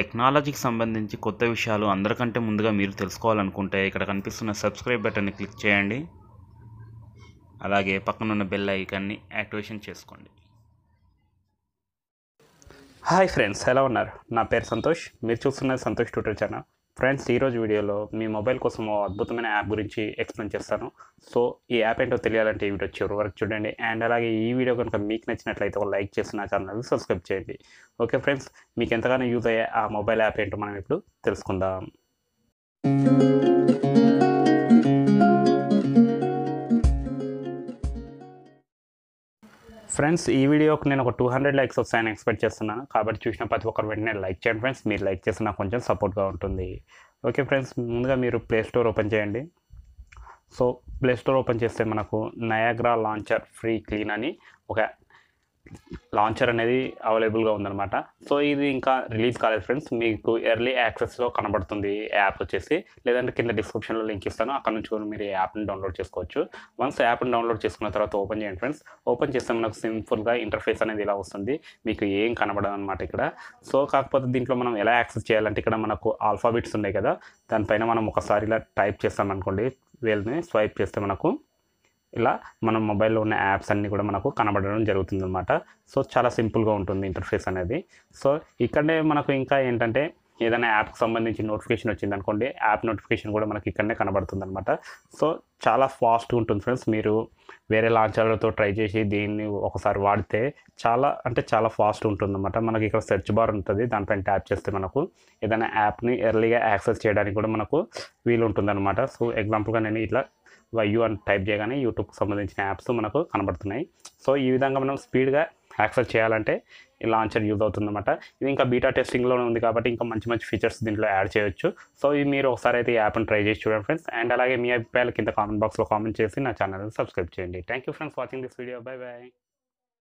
టెక్నాలజీకి సంబంధించి కొత్త విషయాలు అందరికంటే ముందుగా మీరు తెలుసుకోవాలనుకుంటే ఇక్కడ కనిపిస్తున్న సబ్స్క్రైబ్ బటన్ని క్లిక్ చేయండి. అలాగే పక్కనున్న బెల్ ఐకాన్ని యాక్టివేషన్ చేసుకోండి. హాయ్ ఫ్రెండ్స్ ఎలా ఉన్నారు? నా పేరు సంతోష్. మీరు చూస్తున్నది సంతోష్ ట్యూటర్ ఛానల్. ఫ్రెండ్స్ ఈరోజు వీడియోలో మీ మొబైల్ కోసం ఓ అద్భుతమైన యాప్ గురించి ఎక్స్ప్లెయిన్ చేస్తాను. సో ఈ యాప్ ఏంటో తెలియాలంటే ఈ వీడియో చివరి వరకు చూడండి. అండ్ అలాగే ఈ వీడియో కనుక మీకు నచ్చినట్లయితే ఒక లైక్ చేసి నా ఛానల్ సబ్స్క్రైబ్ చేయండి. ఓకే ఫ్రెండ్స్ మీకు ఎంతగానో యూజ్ అయ్యే ఆ మొబైల్ యాప్ ఏంటో మనం ఇప్పుడు తెలుసుకుందాం. ఫ్రెండ్స్ ఈ వీడియోకి నేను ఒక టూ హండ్రెడ్ లైక్స్ వస్తాయని ఎక్స్పెక్ట్ చేస్తున్నాను. కాబట్టి చూసిన ప్రతి ఒక్కరు వెంటనే లైక్ చేయండి ఫ్రెండ్స్. మీరు లైక్ చేస్తే నాకు కొంచెం సపోర్ట్గా ఉంటుంది. ఓకే ఫ్రెండ్స్ ముందుగా మీరు ప్లే స్టోర్ ఓపెన్ చేయండి. సో ప్లే స్టోర్ ఓపెన్ చేస్తే మనకు నయాగ్రా లాంచర్ ఫ్రీ క్లీన్ అని ఒక లాంచర్ అనేది అవైలబుల్గా ఉందన్నమాట. సో ఇది ఇంకా రిలీజ్ కాలేదు ఫ్రెండ్స్ మీకు ఎర్లీ యాక్సెస్లో కనబడుతుంది యాప్ వచ్చేసి. లేదంటే కింద డిస్క్రిప్షన్లో లింక్ ఇస్తాను. అక్కడ నుంచి కూడా మీరు ఈ యాప్ని డౌన్లోడ్ చేసుకోవచ్చు. వన్స్ యాప్ని డౌన్లోడ్ చేసుకున్న తర్వాత ఓపెన్ చేయండి ఫ్రెండ్స్ ఓపెన్ చేస్తే మనకు సింపుల్గా ఇంటర్ఫేస్ అనేది ఇలా వస్తుంది. మీకు ఏం కనబడదు అనమాట ఇక్కడ. సో కాకపోతే దీంట్లో మనం ఎలా యాక్సెస్ చేయాలంటే ఇక్కడ మనకు ఆల్ఫాబెట్స్ ఉన్నాయి కదా. దానిపైన మనం ఒకసారి ఇలా టైప్ చేస్తాం అనుకోండి వీళ్ళని స్వైప్ చేస్తే మనకు ఇలా మన మొబైల్లో ఉన్న యాప్స్ అన్నీ కూడా మనకు కనబడడం జరుగుతుంది అనమాట సో చాలా సింపుల్గా ఉంటుంది ఇంటర్ఫేస్ అనేది. సో ఇక్కడనే మనకు ఇంకా ఏంటంటే ఏదైనా యాప్కి సంబంధించి నోటిఫికేషన్ వచ్చింది అనుకోండి యాప్ నోటిఫికేషన్ కూడా మనకి ఇక్కడనే కనబడుతుంది అనమాట సో చాలా ఫాస్ట్గా ఉంటుంది ఫ్రెండ్స్ మీరు వేరే లాంచర్లతో ట్రై చేసి దీన్ని ఒకసారి వాడితే చాలా అంటే చాలా ఫాస్ట్ ఉంటుంది అనమాట మనకి ఇక్కడ సెర్చ్ బార్ ఉంటుంది. దానిపైన ట్యాప్ చేస్తే మనకు ఏదైనా యాప్ని ఎర్లీగా యాక్సెస్ చేయడానికి కూడా మనకు వీలు ఉంటుంది అనమాట సో ఎగ్జాంపుల్గా నేను ఇట్లా వైయు అని టైప్ చేయగానే యూట్యూబ్కి సంబంధించిన యాప్స్ మనకు కనబడుతున్నాయి. సో ఈ విధంగా మనం స్పీడ్గా యాక్సెస్ చేయాలంటే ఈ లాంచర్ యూజ్ అవుతుందన్నమాట. ఇది ఇంకా బీటా టెస్టింగ్లోనే ఉంది కాబట్టి ఇంకా మంచి మంచి ఫీచర్స్ దీంట్లో యాడ్ చేయొచ్చు. సో ఇది మీరు ఒకసారి అయితే ఈ యాప్ని ట్రై చేసి చూడండి ఫ్రెండ్స్ అండ్ అలాగే మీ అభిప్రాయాలు కింద కామెంట్ బాక్స్లో కామెంట్ చేసి నా ఛానల్ని సబ్స్క్రైబ్ చేయండి. Thank you friends watching this video bye bye